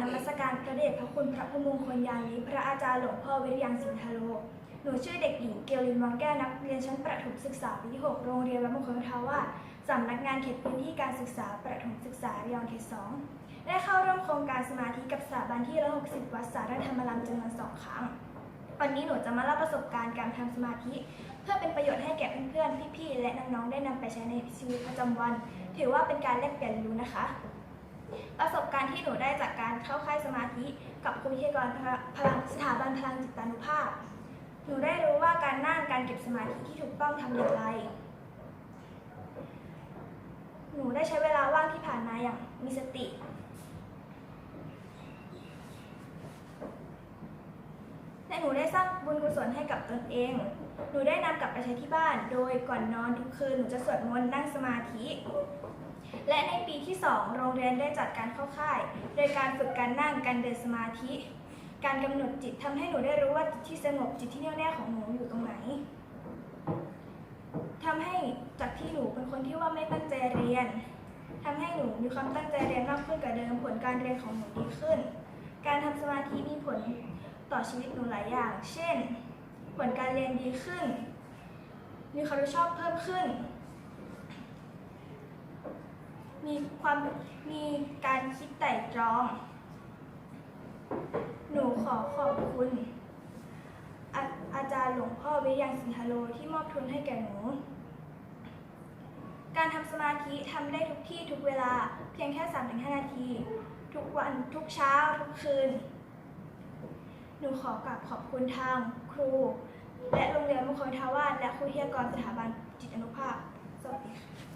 นมัสการพระเดชพระคุณพระพุทธมงคลยานนี้พระอาจารย์หลวงพ่อวิริยังสินทโลหนูชื่อเด็กหญิงเกลลินวังแก้วนักเรียนชั้นประถมศึกษาปีที่6โรงเรียนวัดมงคลทาวาสำนักงานเขตพื้นที่การศึกษาประถมศึกษาระยองเขต2ได้เข้าร่วมโครงการสมาธิกับสถาบันที่160 วัดสารธรรมรามจำนวนสองครั้ง วันนี้หนูจะมาเล่าประสบการณ์การทำสมาธิ เพื่อเป็นประโยชน์ให้แก่เพื่อนๆ พี่ๆ และน้องๆ ได้นำไปใช้ในชีวิตประจำวัน ถือว่าเป็นการแลกเปลี่ยนรู้นะคะ ประสบการณ์ที่หนูได้จากการเข้าค่ายสมาธิกับครูวิทยากรพลังสถาบันพลังจิตานุภาพ หนูได้รู้ว่าการนั่งการเก็บสมาธิที่ถูกต้องทำอย่างไร หนูได้ใช้เวลาว่างที่ผ่านมาอย่างมีสติและหนูได้สร้างบุญกุศลให้กับตนเอง หนูได้นำกลับไปใช้ที่บ้าน โดยก่อนนอนทุกคืนหนูจะสวดมนต์นั่งสมาธิ และในปีที่ 2 โรงเรียนได้จัดการเข้าค่าย โดยการฝึกการนั่งการเดินสมาธิ การกำหนดจิตทำให้หนูได้รู้ว่าจิตที่สงบจิตที่แน่วแน่ของหนูอยู่ตรงไหนทำให้จากที่หนูเป็นคนที่ว่าไม่ตั้งใจเรียนทำให้หนูมีความตั้งใจเรียนมากขึ้นกว่าเดิมผลการเรียนของหนูดีขึ้น การทำสมาธิมีผลต่อชีวิตหนูหลายอย่าง เช่น ผลการเรียนดีขึ้น มีความรู้ชอบเพิ่มขึ้น มีความมีการคิดไต่ตรอง หนูขอขอบคุณอาอาจารย์หลวงพ่อวิยังสินทโลที่มอบทุนให้แก่หนู การทำสมาธิทำได้ทุกที่ทุกเวลาเพียงแค่ 3-5 นาที ทุกวันทุกเช้าทุกคืน หนูขอกราบขอบคุณทางครู และโรงเรียนมงคลทาวาสและครูวิทยกรสถาบันจิตอนุภาพ สวัสดีค่ะ